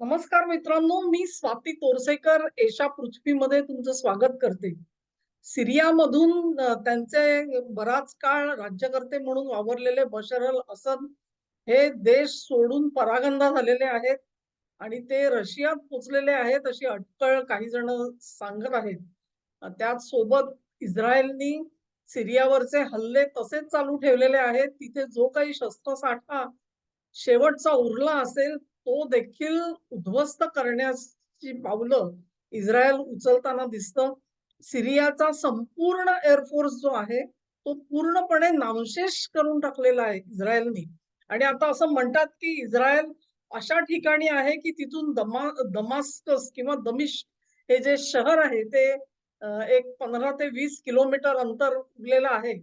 नमस्कार मित्रांनो मी स्वाती तोरसेकर एशा पृथ्वीमध्ये तुमचं स्वागत करते. सिरियामधून त्यांचे बराच काळ राज्यकर्ते म्हणून वावरलेले बशर अल असद हे देश सोडून परागंदा झालेले आहेत आणि ते रशियात पोचलेले आहेत अशी अटकळ काही जण सांगत आहेत. त्याच सोबत इस्रायलनी सिरियावरचे हल्ले तसेच चालू ठेवलेले आहेत. तिथे जो काही शस्त्रसाठा शेवटचा उरला असेल तो देखील उद्ध्वस्त करण्याची पावलं इस्रायल उचलताना दिसतं. सिरियाचा संपूर्ण एअरफोर्स जो आहे तो पूर्णपणे नामशेष करून टाकलेला आहे इस्रायलनी. आणि आता असं म्हणतात की इस्रायल अशा ठिकाणी आहे की तिथून दमा दमास्कस किंवा दमिश हे जे शहर आहे ते एक पंधरा ते वीस किलोमीटर अंतर उरलेलं आहे.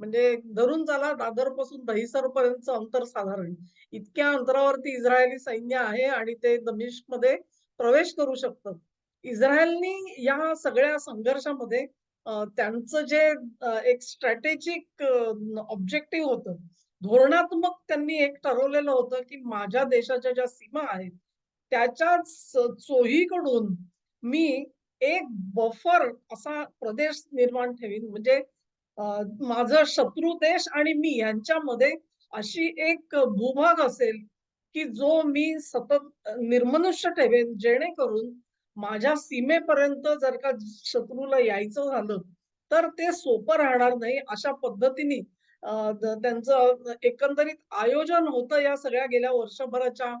म्हणजे धरून चला दादरपासून दहिसर पर्यंतचं अंतर साधारण. इतक्या अंतरावरती इस्रायली सैन्य आहे आणि ते दमिश्कमध्ये प्रवेश करू शकतं. इस्रायलनी या सगळ्या संघर्षामध्ये त्यांचं जे एक स्ट्रॅटेजिक ऑब्जेक्टिव्ह होतं धोरणात्मक त्यांनी एक ठरवलेलं होतं की माझ्या देशाच्या ज्या सीमा आहेत त्याच्याच चोहीकडून मी एक बफर असा प्रदेश निर्माण ठेवीन. म्हणजे माझं शत्रू देश आणि मी यांच्यामध्ये अशी एक भूभाग असेल की जो मी सतत निर्मनुष्य ठेवेन जेणेकरून माझ्या सीमेपर्यंत जर का शत्रूला यायचं झालं तर ते सोपं राहणार नाही. अशा पद्धतीने त्यांचं एकंदरीत आयोजन होतं या सगळ्या गेल्या वर्षभराच्या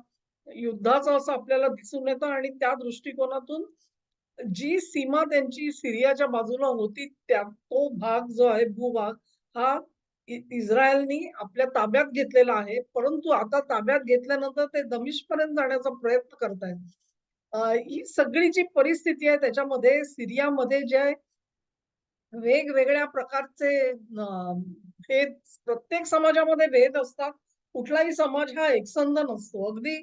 युद्धाचं असं आपल्याला दिसून येतं आणि त्या दृष्टिकोनातून जी सीमा त्यांची सिरियाच्या बाजूला होती त्या तो भाग जो आहे भूभाग हा इस्रायलनी आपल्या ताब्यात घेतलेला आहे. परंतु आता ताब्यात घेतल्यानंतर ते दमिश्कपर्यंत जाण्याचा प्रयत्न करतायत. अ, ही सगळी जी परिस्थिती आहे त्याच्यामध्ये सिरियामध्ये जे वेगवेगळ्या प्रकारचे भेद प्रत्येक समाजामध्ये भेद असतात. कुठलाही समाज हा एकसंध नसतो. अगदी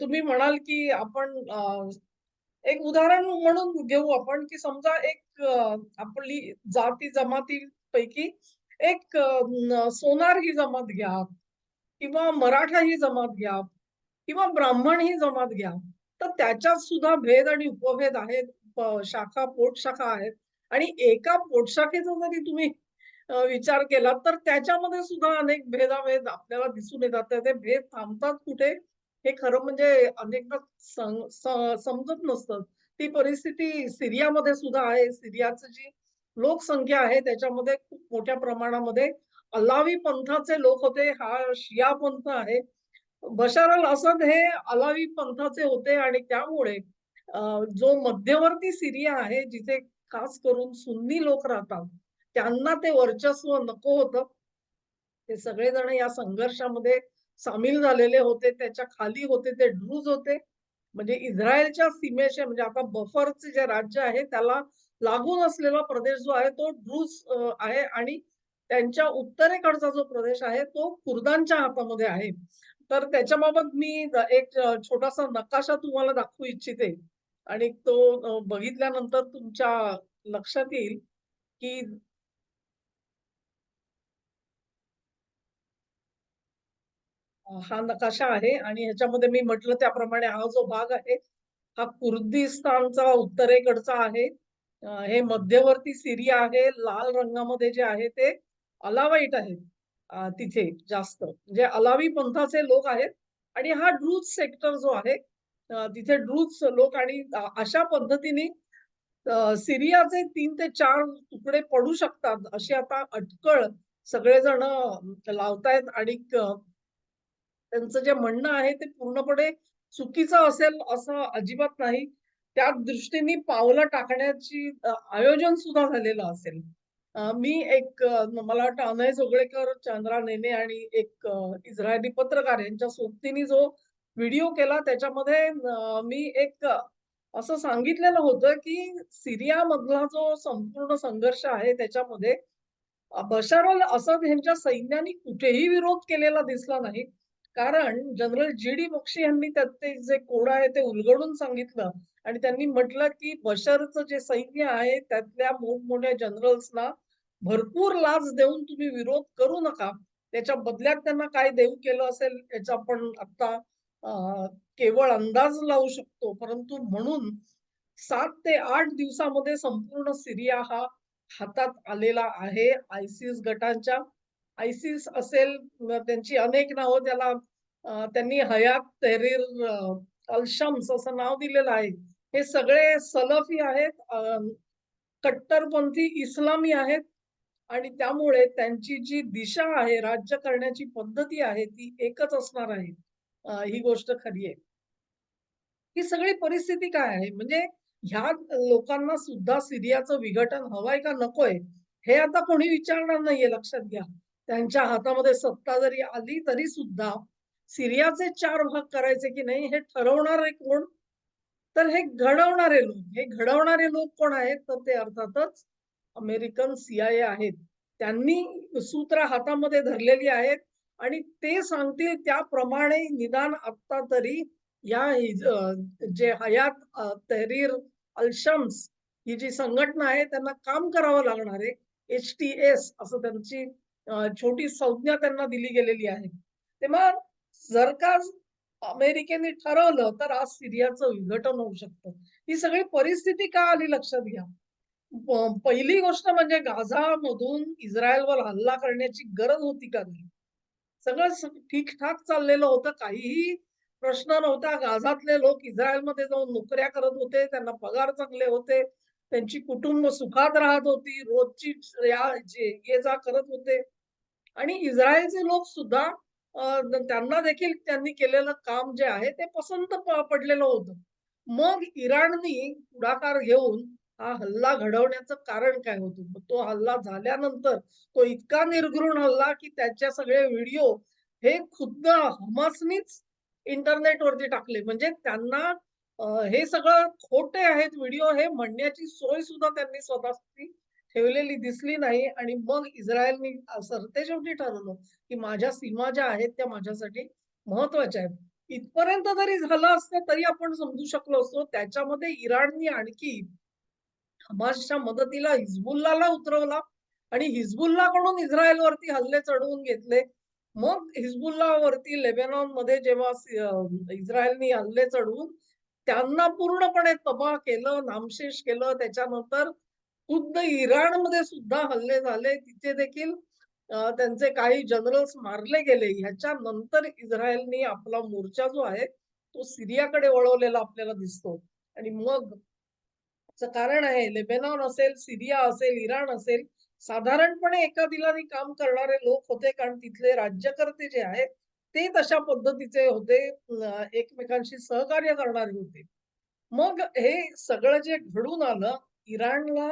तुम्ही म्हणाल की आपण एक उदाहरण म्हणून घेऊ आपण की समजा एक आपली जाती जमातीपैकी एक सोनार ही जमात घ्या किंवा मराठा ही जमात घ्या किंवा ब्राह्मण ही जमात घ्या तर त्याच्यात सुद्धा भेद आणि उपभेद आहेत शाखा पोटशाखा आहेत. आणि एका पोटशाखेचा जरी तुम्ही विचार केला तर त्याच्यामध्ये सुद्धा अनेक भेदाभेद आपल्याला दिसून येतात. तर ते भेद थांबतात कुठे? हे खरं म्हणजे अनेकदा समजत नसतं. ती परिस्थिती सिरियामध्ये सुद्धा आहे. सिरियाची जी लोकसंख्या आहे त्याच्यामध्ये खूप मोठ्या प्रमाणामध्ये अलावी पंथाचे लोक होते. हा शिया पंथ आहे. बशार अल असद हे अलावी पंथाचे होते आणि त्यामुळे जो मध्यवर्ती सिरिया आहे जिथे खास करून सुन्नी लोक राहतात त्यांना ते वर्चस्व नको होतं. ते सगळेजण या संघर्षामध्ये सामील झालेले होते त्याच्याखाली होते ते ड्रूज होते. म्हणजे इस्रायलच्या सीमेचे म्हणजे आता बफरचे जे राज्य आहे त्याला लागून असलेला प्रदेश जो आहे तो ड्रूज आहे आणि त्यांच्या उत्तरेकडचा जो प्रदेश आहे तो कुर्दांच्या हातामध्ये आहे. तर त्याच्याबाबत मी एक छोटासा नकाशा तुम्हाला दाखवू इच्छिते. आणि तो बघितल्यानंतर तुमच्या लक्षात येईल की हा. नकाशा आहे आणि ह्याच्यामध्ये मी म्हटलं त्याप्रमाणे हा जो भाग आहे हा कुर्दिस्तानचा उत्तरेकडचा आहे. हे मध्यवर्ती सिरिया आहे लाल रंगामध्ये जे आहे ते अलावाईट आहेत तिथे जास्त. म्हणजे अलावी पंथाचे लोक आहेत आणि हा ड्रूज सेक्टर जो आहे तिथे ड्रूज लोक आणि अशा पद्धतीने सिरियाचे तीन ते चार तुकडे पडू शकतात अशी आता अटकळ सगळेजण लावतायत आणि त्यांचं जे म्हणणं आहे ते पूर्णपणे चुकीचं असेल असं अजिबात नाही. त्या दृष्टीने पावलं टाकण्याची आयोजन सुद्धा झालेलं असेल. मी एक मला वाटतं अनय जोगळेकर, चंद्रा नेने आणि एक इस्रायली पत्रकार यांच्या सोबतीने जो व्हिडिओ केला त्याच्यामध्ये मी एक असं सांगितलेलं होतं, की सिरियामधला जो संपूर्ण संघर्ष आहे त्याच्यामध्ये अ, बशार अल असद यांच्या सैन्याने कुठेही विरोध केलेला दिसला नाही. कारण जनरल जी.डी. बक्षी यांनी त्यात ते जे कोड आहे ते उलगडून सांगितलं आणि त्यांनी म्हटलं, की बशरचं जे सैन्य आहे त्यातल्या मोठमोठ्या जनरल्सना भरपूर लाच देऊन तुम्ही विरोध करू नका. त्याच्या बदल्यात त्यांना काय देऊ केलं असेल याचा आपण आता केवळ अंदाज लावू शकतो. परंतु म्हणून सात ते आठ दिवसामध्ये संपूर्ण सिरिया हा हातात आलेला आहे आयसीस गटांच्या. आयसिस असेल त्यांची अनेक नावं त्याला त्यांनी हयात तहरीर अ, अल-शम्स असं नाव दिलेलं आहे. हे सगळे सलफी आहेत, कट्टरपंथी इस्लामी आहेत आणि त्यामुळे त्यांची जी दिशा आहे, राज्य करण्याची पद्धती आहे, ती एकच असणार आहे. ही गोष्ट खरी आहे. ही सगळी परिस्थिती काय आहे? म्हणजे ह्या लोकांना सुद्धा सिरियाचं विघटन हवंय का नकोय? हे आता कोणी विचारणार नाहीये लक्षात घ्या. त्यांच्या हातामध्ये सत्ता जरी आली तरी सुद्धा सिरियाचे चार भाग करायचे की नाही हे ठरवणारे कोण? तर हे घडवणारे लोक. हे घडवणारे लोक कोण आहेत? तर ते अर्थातच अमेरिकन सीआयए आहेत. त्यांनी सूत्र हातामध्ये धरलेली आहेत आणि ते सांगतील त्याप्रमाणे निदान आत्ता तरी या जे हयात तहरीर अल्शम्स ही जी संघटना आहे त्यांना काम करावं लागणार आहे. एच-टी-एस असं त्यांची छोटी संज्ञा त्यांना दिली गेलेली आहे. तेव्हा जर का अमेरिकेने ठरवलं तर आज सीरियाचं विघटन होऊ शकतं. ही सगळी परिस्थिती का आली लक्षात घ्या. पहिली गोष्ट म्हणजे गाझामधून इस्रायलवर हल्ला करण्याची गरज होती का नाही? सगळं ठीकठाक चाललेलं होतं. काहीही प्रश्न नव्हता. गाझातले लोक इस्रायलमध्ये जाऊन नोकऱ्या करत होते. त्यांना पगार चांगले होते. त्यांची कुटुंब सुखात राहत होती. रोजची या जे ये-जा करत होते. आणि इस्रायलचे लोक सुद्धा त्यांना देखील त्यांनी केलेलं काम जे आहे ते पसंत पडलेलं होतं. मग इराणनी पुढाकार घेऊन हा हल्ला घडवण्याचं कारण काय होतं? तो हल्ला झाल्यानंतर तो इतका निर्घृण हल्ला, की त्याच्या सगळे व्हिडिओ हे खुद्द हमासनीच इंटरनेटवरती टाकले. म्हणजे त्यांना हे सगळं खोटे आहेत व्हिडिओ हे म्हणण्याची सोय सुद्धा त्यांनी स्वतःची ठेवलेली दिसली नाही आणि मग इस्रायलनी सरते सरतेशेवटी ठरवलं, की माझ्या सीमा ज्या आहेत त्या माझ्यासाठी महत्त्वाच्या आहेत. इथपर्यंत जरी झालं असतं तरी आपण समजू शकलो असतो. त्याच्यामध्ये इराणनी आणखी हमासच्या मदतीला हिजबुल्लाहला उतरवला आणि हिजबुल्लाहकडून इस्रायलवरती हल्ले चढवून घेतले. मग हिजबुल्लावरती लेबेनॉनमध्ये जेव्हा इस्रायलनी हल्ले चढवून त्यांना पूर्णपणे तबाह केलं, नामशेष केलं. त्याच्यानंतर खुद्द इराणमध्ये सुद्धा हल्ले झाले. तिथे देखील त्यांचे काही जनरल्स मारले गेले. ह्याच्यानंतर इस्रायलनी आपला मोर्चा जो आहे, तो सिरियाकडे वळवलेला आपल्याला दिसतो. आणि मग कारण आहे लेबेनॉन असेल, सिरिया असेल, इराण असेल, साधारणपणे एका दिलाने काम करणारे लोक होते. कारण तिथले राज्यकर्ते जे आहेत, ते तशा पद्धतीचे होते. एकमेकांशी सहकार्य करणारे होते. मग हे सगळं जे घडून आलं, इराणला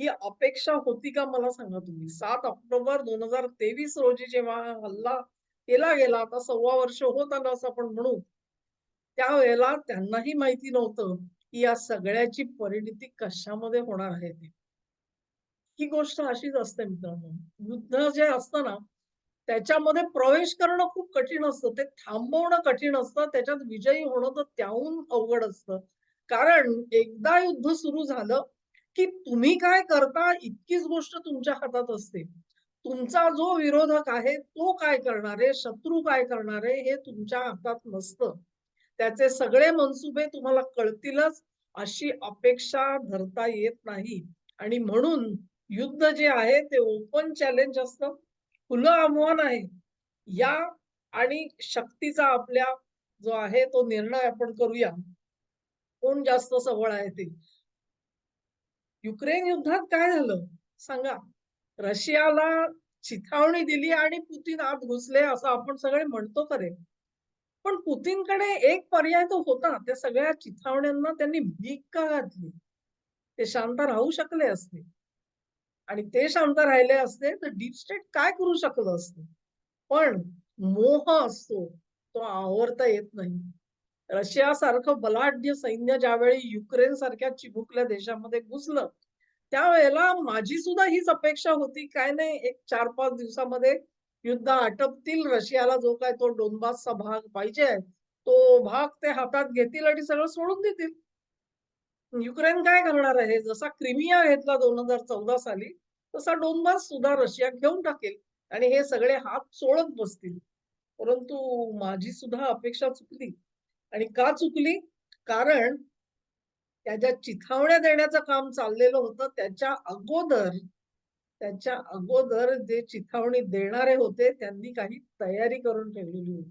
ही अपेक्षा होती का मला सांगा तुम्ही? सात ऑक्टोबर 2023 रोजी जेव्हा हल्ला केला गेला, आता सव्वा वर्ष होत आलं असं आपण म्हणू. त्यावेळेला त्यांनाही माहिती नव्हतं, की या सगळ्याची परिणिती कशामध्ये होणार आहे ते. ही गोष्ट अशीच असते मित्रांनो. युद्ध जे असतं ना, त्याच्यामध्ये प्रवेश करणं खूप कठीण असतं. ते थांबवणं कठीण असतं. त्याच्यात विजयी होणं तर त्याहून अवघड असतं. कारण एकदा युद्ध सुरू झालं, की तुम्ही काय करता इतकीच गोष्ट तुमच्या हातात असते. तुमचा जो विरोधक आहे, तो काय करणार आहे, शत्रू काय करणार आहे, हे तुमच्या हातात नसतं. त्याचे सगळे मनसुबे तुम्हाला कळतीलच, अशी अपेक्षा धरता येत नाही. आणि म्हणून युद्ध जे आहे ते ओपन चॅलेंज असतं. खुलं आव्हान आहे. या आणि शक्तीचा आपल्या जो आहे तो निर्णय आपण करूया. कोण जास्त सवळ आहे ते. युक्रेन युद्धात काय झालं? सांगा. रशियाला चिथावणी दिली आणि पुतीन आत घुसले असं आपण सगळे म्हणतो खरे. पण पुतीनकडे एक पर्याय तो होता. त्या सगळ्या चिथावण्यांना त्यांनी भीक का घातली? ते शांत राहू शकले असते. आणि ते शांत राहिले असते तर डीप स्टेट काय करू शकलं असत पण मोह असतो, तो आवरता येत नाही. रशियासारखं बलाढ्य सैन्य ज्यावेळी युक्रेन सारख्या चिमुकल्या देशामध्ये घुसलं, त्यावेळेला माझी सुद्धा हीच अपेक्षा होती, काय नाही एक 4-5 दिवसामध्ये युद्ध आटपतील. रशियाला जो काय तो डोनबासचा भाग पाहिजे, तो भाग ते हातात घेतील आणि सगळं सोडून देतील. युक्रेन काय करणार आहे? जसा क्रिमिया घेतला 2014 साली, तसा डोनबास सुद्धा रशिया घेऊन टाकेल आणि हे सगळे हात सोडत बसतील. परंतु माझी सुद्धा अपेक्षा चुकली आणि का चुकली? कारण त्या ज्या चिथावण्या देण्याचं काम चाललेलं होतं त्याच्या अगोदर त्याच्या अगोदर जे चिथावणी देणारे होते त्यांनी काही तयारी करून ठेवलेली होती.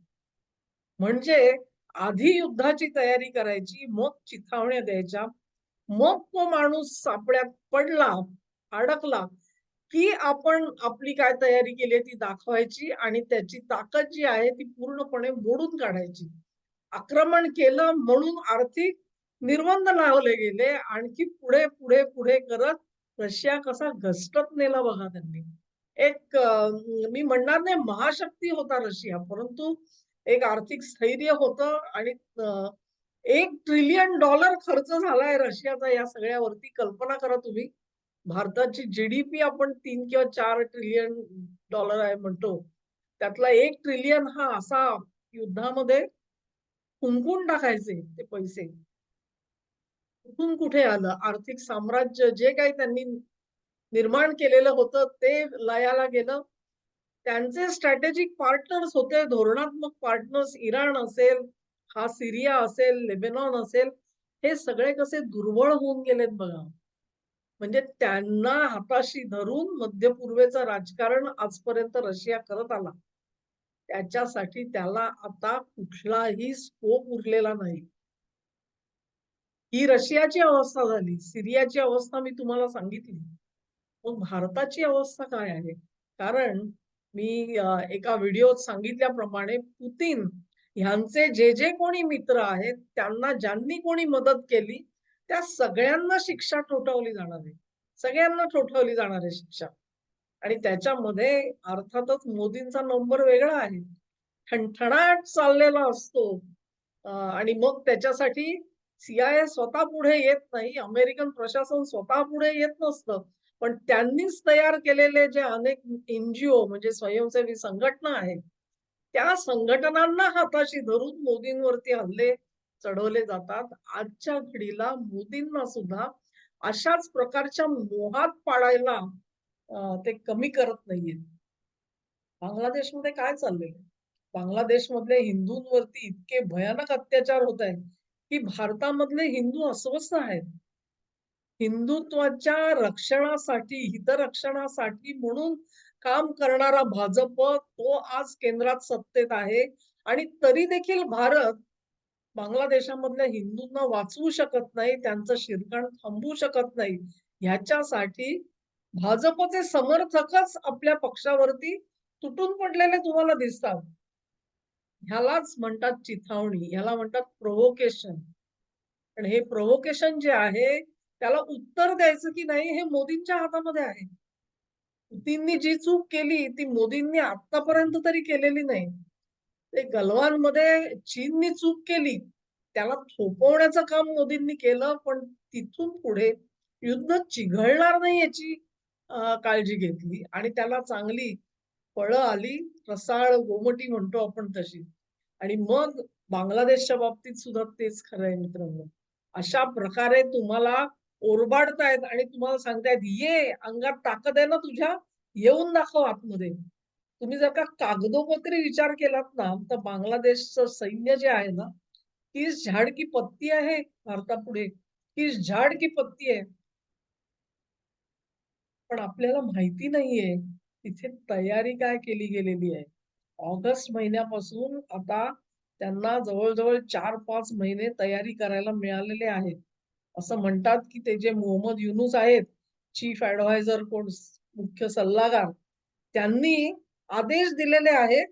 म्हणजे आधी युद्धाची तयारी करायची, मग चिथावण्या द्यायच्या. मग तो माणूस सापड्यात पडला, अडकला, की आपण आपली काय तयारी केली ती दाखवायची आणि त्याची ताकद जी आहे ती पूर्णपणे मोडून काढायची. आक्रमण केलं म्हणून आर्थिक निर्बंध लावले गेले. आणखी पुढे, पुढे, पुढे करत रशिया कसा घसटत नेला बघा त्यांनी. एक मी म्हणणार नाही महाशक्ती होता रशिया, परंतु एक आर्थिक स्थैर्य होतं आणि एक ट्रिलियन डॉलर खर्च झालाय रशियाचा या सगळ्यावरती. कल्पना करा तुम्ही. भारताची जी-डी-पी आपण तीन किंवा चार ट्रिलियन डॉलर आहे म्हणतो. त्यातला एक ट्रिलियन हा असा युद्धामध्ये कुंकून टाकायचे ते पैसे. कुठून कुठे आलं? आर्थिक साम्राज्य जे काही त्यांनी निर्माण केलेलं होतं ते लयाला गेलं. त्यांचे स्ट्रॅटेजिक पार्टनर्स होते, धोरणात्मक पार्टनर्स इराण असेल, हा सिरिया असेल, लेबेनॉन असेल, हे सगळे कसे दुर्बळ होऊन गेलेत बघा. म्हणजे त्यांना हाताशी धरून मध्य पूर्वेचं राजकारण आजपर्यंत रशिया करत आला. त्याच्यासाठी त्याला आता कुठलाही स्कोप उरलेला नाही. ही रशियाची अवस्था झाली. सिरियाची अवस्था मी तुम्हाला सांगितली. मग भारताची अवस्था काय आहे? कारण मी एका व्हिडिओत सांगितल्याप्रमाणे पुतिन ह्यांचे जे, जे कोणी मित्र आहेत, त्यांना ज्यांनी कोणी मदत केली, त्या सगळ्यांना शिक्षा ठोठावली जाणार आहे. सगळ्यांना ठोठावली जाणार आहे शिक्षा. आणि त्याच्यामध्ये अर्थातच मोदींचा नंबर वेगळा आहे. ठणठणाट चाललेला असतो आणि मग त्याच्यासाठी सीआय स्वतः पुढे येत नाही. अमेरिकन प्रशासन स्वतः पुढे येत नसतं. पण त्यांनीच तयार केलेले जे अनेक एनजीओ म्हणजे स्वयंसेवी संघटना आहेत, त्या संघटनांना हाताशी धरून मोदींवरती हल्ले चढवले जातात. आजच्या घडीला मोदींना सुद्धा अशाच प्रकारच्या मोहात पाडायला ते कमी करत नाहीयेत. बांगलादेशमध्ये काय चाललंय? बांगलादेशमधल्या हिंदूंवरती इतके भयानक अत्याचार होत आहेत, की भारतामधले हिंदू अस्वस्थ आहेत. हिंदुत्वाच्या रक्षणासाठी, हितरक्षणासाठी म्हणून काम करणारा भाजप तो आज केंद्रात सत्तेत आहे आणि तरी देखील भारत बांगलादेशामधल्या हिंदूंना वाचवू शकत नाही, त्यांचं शिरकाण थांबवू शकत नाही. ह्याच्यासाठी भाजपचे समर्थकच आपल्या पक्षावरती तुटून पडलेले तुम्हाला दिसतात. ह्यालाच म्हणतात चिथावणी, ह्याला म्हणतात प्रोव्होकेशन. पण हे प्रोव्होकेशन जे आहे, त्याला उत्तर द्यायचं की नाही हे मोदींच्या हातामध्ये आहे. पुतींनी जी चूक केली, ती मोदींनी आतापर्यंत तरी केलेली नाही. ते गलवानमध्ये चीननी चूक केली, त्याला थोपवण्याचं काम मोदींनी केलं, पण तिथून पुढे युद्ध चिघळणार नाही याची काळजी घेतली आणि त्याला चांगली फळं आली, रसाळ गोमटी म्हणतो आपण तशी. आणि मग बांगलादेशच्या बाबतीत सुद्धा तेच खरं आहे मित्रांनो. अशा प्रकारे तुम्हाला ओरबाडतायत आणि तुम्हाला सांगतायत, "ये, अंगात ताकद आहे ना तुझ्या? येऊन दाखव आतमध्ये." तुम्ही जर का कागदोपत्री विचार केलात ना, तर बांगलादेशचं सैन्य जे आहे ना, तीच झाड की पत्ती आहे भारतापुढे. तीच झाड की पत्ती आहे. पण आपल्याला माहिती नाहीये, तिथे तयारी काय केली गेलेली आहे. ऑगस्ट महिन्यापासून आता त्यांना जवळजवळ चार पाच महिने तयारी करायला मिळालेले आहेत. असं म्हणतात, की ते जे मोहम्मद युनूस आहेत, चीफ एडव्हायझर कोण मुख्य सल्लागार, त्यांनी आदेश दिलेले आहेत,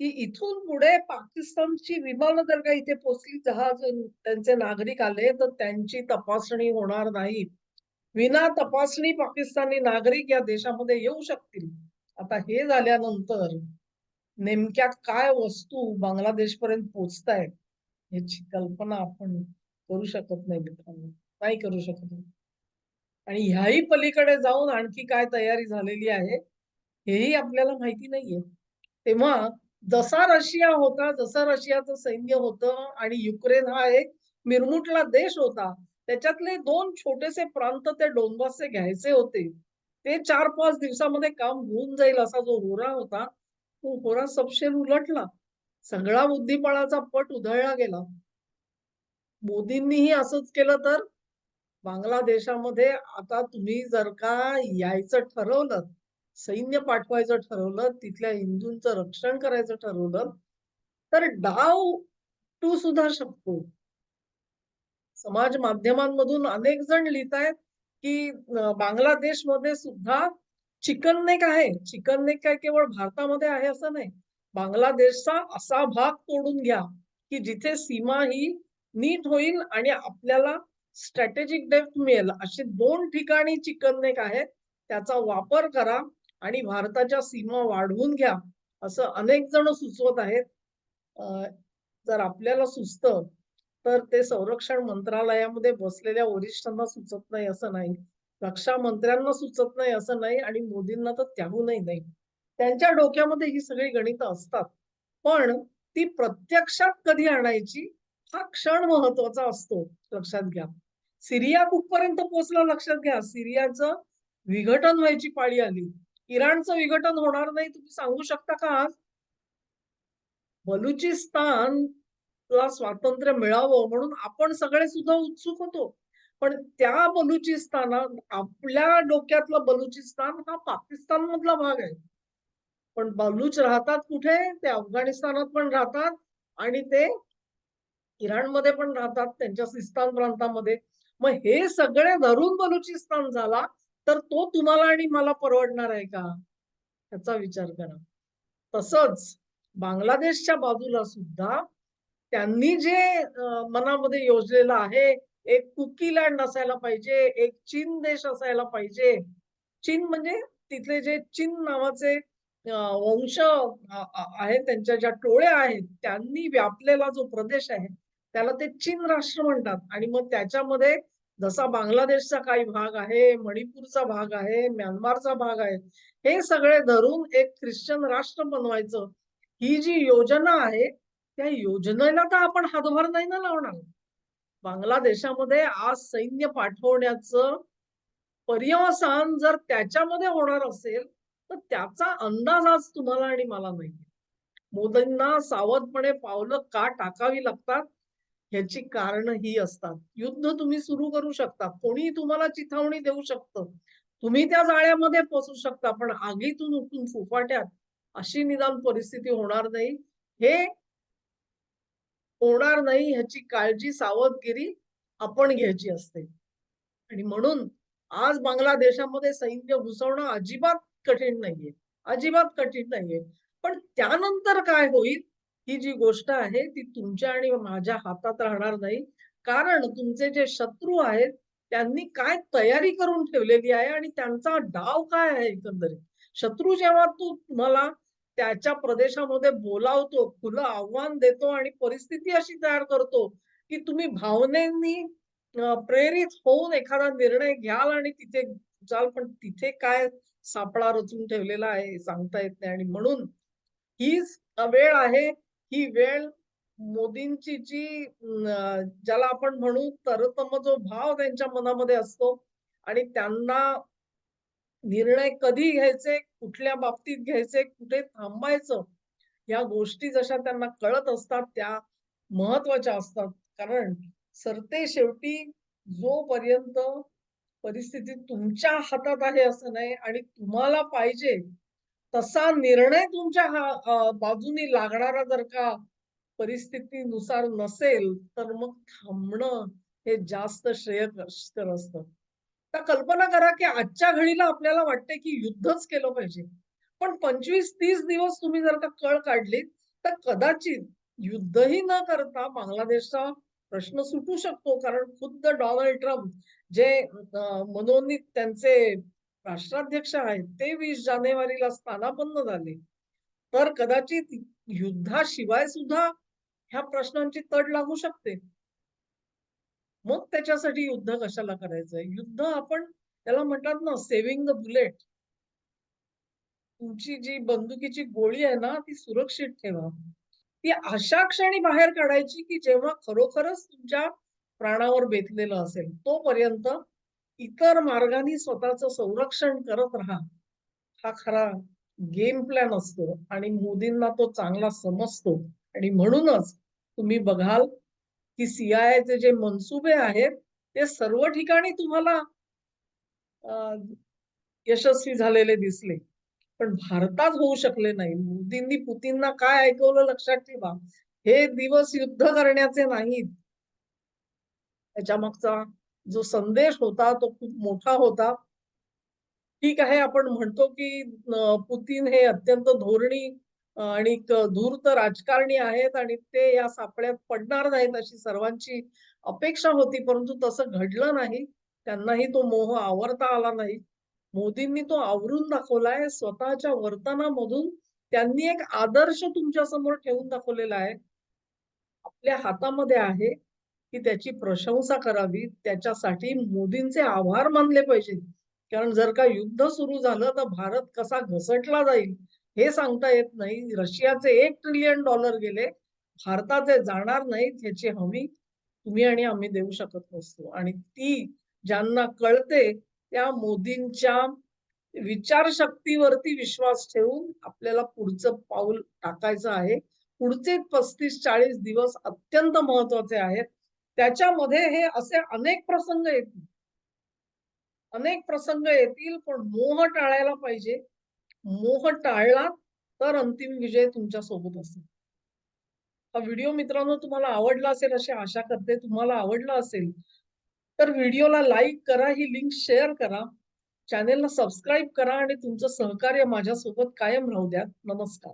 की इथून पुढे पाकिस्तानची विमानं जर का इथे पोहोचली, जहाज त्यांचे नागरिक आले, तर त्यांची तपासणी होणार नाही. विना तपासणी पाकिस्तानी नागरिक या देशामध्ये येऊ शकतील. आता हे झाल्यानंतर नेमक्या काय वस्तू बांगलादेशपर्यंत पोहोचतायत, याची कल्पना आपण करू शकत नाही मित्रांनो. नाही करू शकत. आणि ह्याही पलीकडे जाऊन आणखी काय तयारी झालेली आहे, हेही आपल्याला माहिती नाहीये. तेव्हा जसा रशिया होता, जसं रशियाचं सैन्य होतं आणि युक्रेन हा एक मिरमुटला देश होता. त्याच्यातले दोन छोटेसे प्रांत ते डोनबासचे घ्यायचे होते. ते 4-5 दिवसामध्ये काम होऊन जाईल असा जो होरा होता, तो होरा सपशेल उलटला. सगळा बुद्धिबळाचा पट उधळला गेला. मोदींनीही असंच केलं तर बांगलादेशामध्ये आता तुम्ही जर का यायचं ठरवलं, सैन्य पाठवायचं ठरवलं, तिथल्या हिंदूंचं रक्षण करायचं ठरवलं, तर डाव टू सुद्धा शकतो. समाज माध्यमांमधून अनेक जण लिहितायत, की बांगलादेश बांगलादेशमध्ये सुद्धा चिकन नेक आहे. चिकन नेक काय केवळ भारतामध्ये आहे असं नाही. बांगलादेशचा असा भाग तोडून घ्या, की जिथे सीमा ही नीट होईल आणि आपल्याला स्ट्रॅटेजिक डेप्थ मिळेल. असे दोन ठिकाणी चिकन नेक आहेत. त्याचा वापर करा आणि भारताच्या सीमा वाढवून घ्या, असं अनेक जण सुचवत आहेत. जर आपल्याला सुचतं, तर ते संरक्षण मंत्रालयामध्ये बसलेल्या वरिष्ठांना सुचत नाही असं नाही. रक्षा मंत्र्यांना सुचत नाही असं नाही आणि मोदींना तर त्याहूनही नाही. त्यांच्या डोक्यामध्ये ही सगळी गणितं असतात. पण ती प्रत्यक्षात कधी आणायची हा क्षण महत्त्वाचा असतो, लक्षात घ्या. सिरिया कुठपर्यंत पोहोचला लक्षात घ्या. सिरियाचं विघटन व्हायची पाळी आली. इराणचं विघटन होणार नाही तुम्ही सांगू शकता का आज? बलुचिस्तान स्वातंत्र्य मिळावं म्हणून आपण सगळे सुद्धा उत्सुक होतो. पण त्या बलुचिस्तानात आपल्या डोक्यातला बलुचिस्तान हा पाकिस्तान मधला भाग आहे. पण बलूच राहतात कुठे? ते अफगाणिस्तानात पण राहतात आणि ते इराणमध्ये पण राहतात त्यांच्या सिस्तान प्रांतामध्ये. मग हे सगळे धरून बलुचिस्तान झाला, तर तो तुम्हाला आणि मला परवडणार आहे का? याचा विचार करा. तसंच बांगलादेशच्या बाजूला सुद्धा त्यांनी जे मनामध्ये योजलेलं आहे, एक कुकी लँड असायला पाहिजे, एक चीन देश असायला पाहिजे. चीन म्हणजे तिथले जे चीन नावाचे वंश आहेत त्यांच्या ज्या टोळ्या आहेत, त्यांनी व्यापलेला जो प्रदेश आहे, त्याला ते चीन राष्ट्र म्हणतात आणि मग त्याच्यामध्ये जसा बांगलादेशचा काही भाग आहे, मणिपूरचा भाग आहे, म्यानमारचा भाग आहे, हे सगळे धरून एक ख्रिश्चन राष्ट्र बनवायचं. ही जी योजना आहे, त्या योजनेला तर आपण हातभार नाही ना लावणार. बांगलादेशामध्ये आज सैन्य पाठवण्याचं पर्यवसान जर त्याच्यामध्ये होणार असेल, तर त्याचा अंदाज आज तुम्हाला आणि मला नाही मोदींना सावधपणे पावलं का टाकावी लागतात, ह्याची कारण ही असतात. युद्ध तुम्ही सुरू करू शकता. कोणीही तुम्हाला चिथावणी देऊ शकतं. तुम्ही त्या जाळ्यामध्ये पोचू शकता. पण आगीतून उठून फुफाट्यात अशी निदान परिस्थिती होणार नाही. हे होणार नाही ह्याची काळजी, सावधगिरी आपण घ्यायची असते. आणि म्हणून आज बांगलादेशामध्ये सैन्य घुसवणं अजिबात कठीण नाहीये. अजिबात कठीण नाहीये. पण त्यानंतर काय होईल, ही जी गोष्ट आहे ती तुमच्या आणि माझ्या हातात राहणार नाही. कारण तुमचे जे शत्रू आहेत, त्यांनी काय तयारी करून ठेवलेली आहे आणि त्यांचा डाव काय आहे एकंदरीत. शत्रू जेव्हा तू तुम्हाला त्याच्या प्रदेशामध्ये बोलावतो, खुलं आव्हान देतो आणि परिस्थिती अशी तयार करतो, की तुम्ही भावनेनी प्रेरित होऊन एखादा निर्णय घ्याल आणि तिथे जाल, पण तिथे काय सापळा रचून ठेवलेला आहे सांगता येत नाही आणि म्हणून हीच वेळ आहे. ही वेळ मोदींची जी ज्याला आपण म्हणू तरतम जो भाव त्यांच्या मनामध्ये असतो आणि त्यांना निर्णय कधी घ्यायचे, कुठल्या बाबतीत घ्यायचे, कुठे थांबायचं, या गोष्टी जशा त्यांना कळत असतात, त्या महत्त्वाच्या असतात. कारण सरतेशेवटी जोपर्यंत परिस्थिती तुमच्या हातात आहे असं नाही आणि तुम्हाला पाहिजे तसा निर्णय तुमच्या हा बाजूनी लागणारा जर का परिस्थितीनुसार नसेल, तर मग थांबणं हे जास्त श्रेयकर असतं. तर कल्पना करा, की आजच्या घडीला आपल्याला वाटते की युद्धच केलं पाहिजे. पण 25-30 दिवस तुम्ही जर का कळ काढलीत, तर कदाचित युद्धही न करता बांगलादेशचा प्रश्न सुटू शकतो. कारण खुद्द डोनाल्ड ट्रम्प जे मनोनीत त्यांचे राष्ट्राध्यक्ष आहेत, ते वीस जानेवारीला स्थानापन्न झाले. तर कदाचित युद्धाशिवाय सुद्धा ह्या प्रश्नांची तड लागू शकते. मग त्याच्यासाठी युद्ध कशाला करायचंय? युद्ध आपण त्याला म्हणतात ना सेव्हिंग द बुलेट. तुमची जी बंदुकीची गोळी आहे ना, ती सुरक्षित ठेवा. ती अशा क्षणी बाहेर काढायची, की जेव्हा खरोखरच तुमच्या प्राणावर बेतलेलं असेल. तोपर्यंत इतर मार्गाने स्वतःचं संरक्षण करत राहा. हा खरा गेम प्लॅन असतो आणि मोदींना तो चांगला समजतो. आणि म्हणूनच तुम्ही बघाल की सीआयचे जे मनसुबे आहेत ते सर्व ठिकाणी तुम्हाला यशस्वी झालेले दिसले. पण भारतात होऊ शकले नाही. मोदींनी पुतींना काय ऐकवलं लक्षात ठेवा. हे दिवस युद्ध करण्याचे नाहीत. त्याच्या मागचा जो संदेश होता तो खूप मोठा होता. ठीक आहे आपण म्हणतो की पुतीन हे अत्यंत धोरणी आणि धूर्त राजकारणी आहेत आणि ते या सापळ्यात पडणार नाहीत अशी सर्वांची अपेक्षा होती परंतु तसं घडलं नाही. त्यांनाही तो मोह आवरता आला नाही. मोदींनी तो आवरून दाखवलाय स्वतःच्या वर्तनामधून त्यांनी एक आदर्श तुमच्यासमोर ठेवून दाखवलेला आहे. आपल्या हातामध्ये आहे की त्याची प्रशंसा करावी त्याच्यासाठी मोदींचे आभार मानले पाहिजे कारण जर का युद्ध सुरू झालं तर भारत कसा घसटला जाईल? हे सांगता येत नाही. रशियाचे एक ट्रिलियन डॉलर गेले. भारताचे जाणार नाहीत ह्याची हमी तुम्ही आणि आम्ही देऊ शकत नसतो. आणि ती ज्यांना कळते त्या मोदींच्या विचारशक्तीवरती विश्वास ठेवून आपल्याला पुढचं पाऊल टाकायचं आहे. पुढचे पस्तीस चाळीस दिवस अत्यंत महत्त्वाचे आहेत. त्याच्यामध्ये हे असे अनेक प्रसंग येतील. अनेक प्रसंग येतील पण मोह टाळायला पाहिजे. मोह टाळला तर अंतिम विजय तुमच्यासोबत असेल. हा व्हिडिओ मित्रांनो तुम्हाला आवडला असेल अशी आशा करते. तुम्हाला आवडला असेल तर व्हिडिओला लाईक करा ही लिंक शेअर करा. चॅनेलला सबस्क्राईब करा आणि तुमचं सहकार्य माझ्यासोबत कायम राहू द्या. नमस्कार.